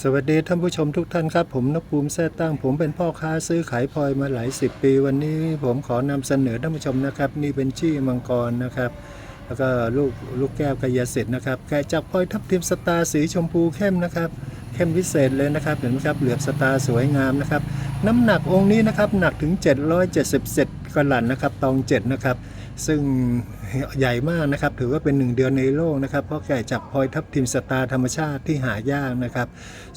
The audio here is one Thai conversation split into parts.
สวัสดีท่านผู้ชมทุกท่านครับ ผมนภูมิแท้ตั้ง ผมเป็นพ่อค้าซื้อขายพลอยมาหลายสิบปี วันนี้ผมขอนำเสนอท่านผู้ชมนะครับ นี่เป็นจี้มังกรนะครับ แล้วก็ลูกลูกแก้วกายสิทธิ์นะครับแกะจากพลอยทับทิมสตาร์สีชมพูเข้มนะครับ เข้มพิเศษเลยนะครับเห็นไหมครับเหลือบสตาร์สวยงามนะครับ น้ำหนักองค์นี้นะครับหนักถึง 777กรัตนะครับตองเจ็ดนะครับ ซึ่งใหญ่มากนะครับถือว่าเป็นหนึ่งเดือนในโลกนะครับเพราะแก่จากพลอยทับทิมสตาร์ธรรมชาติที่หายากนะครับ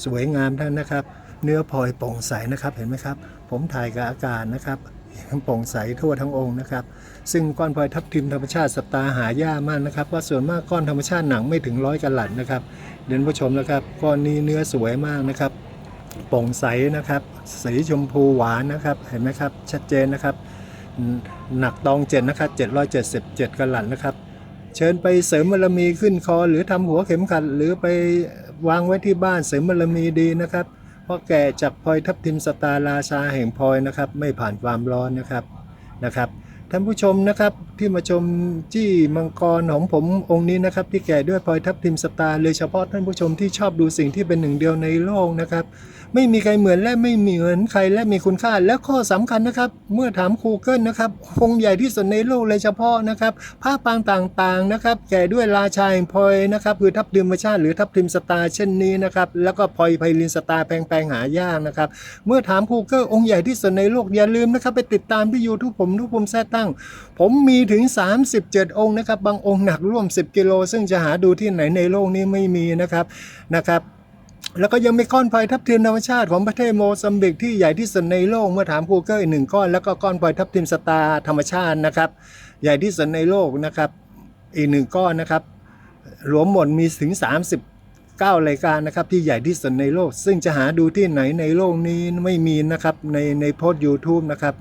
สวยงามท่านนะครับ เนื้อพลอยโปร่งใสนะครับเห็นไหมครับ ผมถ่ายกับอากาศนะครับโปร่งใสทั่วทั้งองค์นะครับ ซึ่งก้อนพลอยทับทิมธรรมชาติสตาร์หายากมากนะครับเพราะส่วนมากก้อนธรรมชาติหนังไม่ถึงร้อยกะลัดนะครับเดินผู้ชมนะครับก้อนนี้เนื้อสวยมากนะครับโปร่งใสนะครับ สีชมพูหวานนะครับ เห็นไหมครับ ชัดเจนนะครับ หนักตองเจ็ดนะครับ777กะลัดนะครับ เชิญไปเสริมบารมีขึ้นคอ หรือทำหัวเข็มขัด หรือไปวางไว้ที่บ้านเสริมบารมีดีนะครับ เพราะแก่จากพลอยทับทิมสตาราชาแห่งพลอยนะครับ ไม่ผ่านความร้อนนะครับนะครับ ท่านผู้ชมนะครับที่มาชมจี้มังกรของผมองค์นี้นะครับที่แก่ด้วยพลอยทับทิมสตาร์เลยเฉพาะท่านผู้ชมที่ชอบดูสิ่งที่เป็นหนึ่งเดียวในโลกนะครับ ไม่มีใครเหมือนและไม่มีเหมือนใครและมีคุณค่า และข้อสำคัญนะครับ เมื่อถามครูเกิลนะครับองค์ใหญ่ที่สุดในโลกเลยเฉพาะนะครับผ้าปางต่างๆนะครับแก่ด้วยราชาแห่งพลอยนะครับคือทับทิมธรรมชาติหรือทับทิมสตาร์เช่นนี้นะครับแล้วก็พลอยไพลินสตาร์แปลงๆหายากนะครับเมื่อถามครูเกิลองค์ใหญ่ที่สุดในโลกอย่าลืมนะครับไปติดตามที่ยูทูบผมทุกผมแท้ตั้ง ผมมีถึง 37 องค์นะครับ บางองค์หนักร่วม 10 กิโล ซึ่งจะหาดูที่ไหนในโลกนี้ไม่มีนะครับนะครับแล้วก็ยังมีก้อนพลอยทับทิมธรรมชาติของประเทศโมซัมบิกที่ใหญ่ที่สุดในโลกเมื่อถาม Google อีกหนึ่งก้อน แล้วก็ก้อนพลอยทับทิมสตาร์ธรรมชาตินะครับ ใหญ่ที่สุดในโลกนะครับ อีกหนึ่งก้อนนะครับรวมหมดมีถึง 9 รายการนะครับที่ใหญ่ที่สุดในโลก ซึ่งจะหาดูที่ไหนในโลกนี้ไม่มีนะครับในในโพสต์ YouTube นะครับ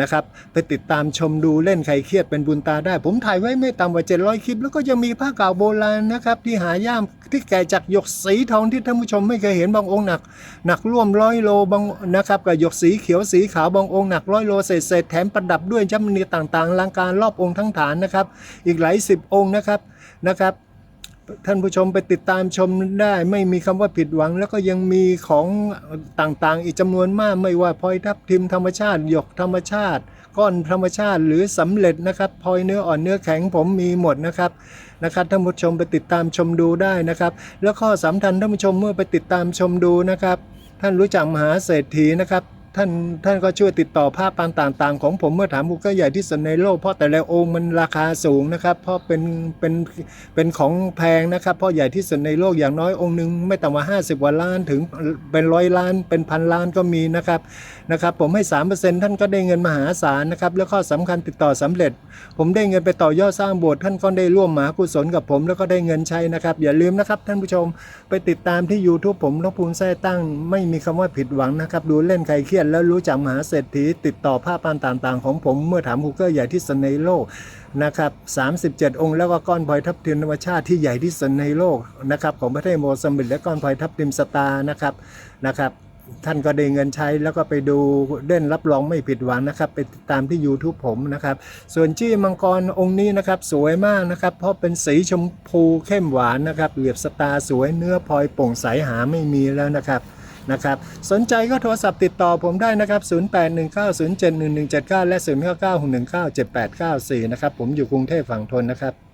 นะครับไปติดตามชมดูเล่นใครเครียดเป็นบุญตาได้ ผมถ่ายไว้ไม่ต่ำกว่า 700 คลิป แล้วก็ยังมีผ้าเก่าโบราณนะครับที่หายากที่แก่จากหยกสีทองที่ท่านผู้ชมไม่เคยเห็นบางองค์หนัก หนักร่วมร้อยโลบางนะครับกับหยกสีเขียวสีขาวบางองค์หนักร้อยโลเศษเศษแถมประดับด้วยจำเนียต่างๆลังการรอบองค์ทั้งฐานนะครับ อีกหลายสิบองค์นะครับนะครับ ท่านผู้ชมไปติดตามชมได้ ไม่มีคำว่าผิดหวัง แล้วก็ยังมีของต่างๆ อีกจำนวนมากไม่ว่าพลอยทับทิมธรรมชาติหยกธรรมชาติ ก้อนธรรมชาติหรือสำเร็จนะครับพลอยเนื้ออ่อนเนื้อแข็งผมมีหมดนะครับนะครับท่านผู้ชมไปติดตามชมดูได้นะครับ แล้วข้อสำคัญท่านผู้ชมเมื่อไปติดตามชมดูนะครับ ท่านรู้จักมหาเศรษฐีนะครับ ท่านท่านก็ช่วยติดต่อภาพปางต่างๆ ของผมเมื่อถามบุกก็ใหญ่ที่สุดในโลกเพราะแต่ละองค์มันราคาสูงนะครับ เพราะเป็นเป็นเป็นของแพงนะครับ เพราะใหญ่ที่สุดในโลกอย่างน้อยองค์หนึ่งไม่ต่ำกว่า 50กว่าล้านถึงเป็นร้อยล้านเป็นพันล้านก็มีนะครับนะครับ ผมให้3%ท่านก็ได้เงินมหาศาลนะครับแล้วก็สำคัญติดต่อสำเร็จ ผมได้เงินไปต่อยอดสร้างโบสถ์ท่านก็ได้ร่วมมหากุศลกับผม แล้วก็ได้เงินใช้นะครับ อย่าลืมนะครับ ท่านผู้ชมไปติดตามที่ YouTube ผมนพภูมิแท้ตั้ง ไม่มีคำว่าผิดหวังนะครับดูเล่นใครเครียดแล้วรู้จักมหาเศรษฐีติดต่อภาพปานต่างๆ ของผมเมื่อถามกูเกิลใหญ่ที่สุดในโลกนะครับ37 องค์แล้วก็ก้อนพลอยทับทิมธรรมชาติที่ใหญ่ที่สุดในโลกนะครับของประเทศโมซัมบิกและก้อนพลอยทับทิมสตาร์นะครับนะครับท่านก็ได้เงินใช้แล้วก็ไปดูเล่นรับรองไม่ผิดหวังนะครับ ไปติดตามที่ YouTube ผมนะครับ ส่วนจี้มังกรองค์นี้นะครับ สวยมากนะครับ เพราะเป็นสีชมพูเข้มหวานนะครับ เหลียบสตาร์สวยเนื้อพลอยโปร่งใสหาไม่มีแล้วนะครับ นะครับสนใจก็โทรศัพท์ติดต่อผมได้นะครับ 0819071179 และ 0996197894 นะครับผมอยู่กรุงเทพฝั่งทนนะครับ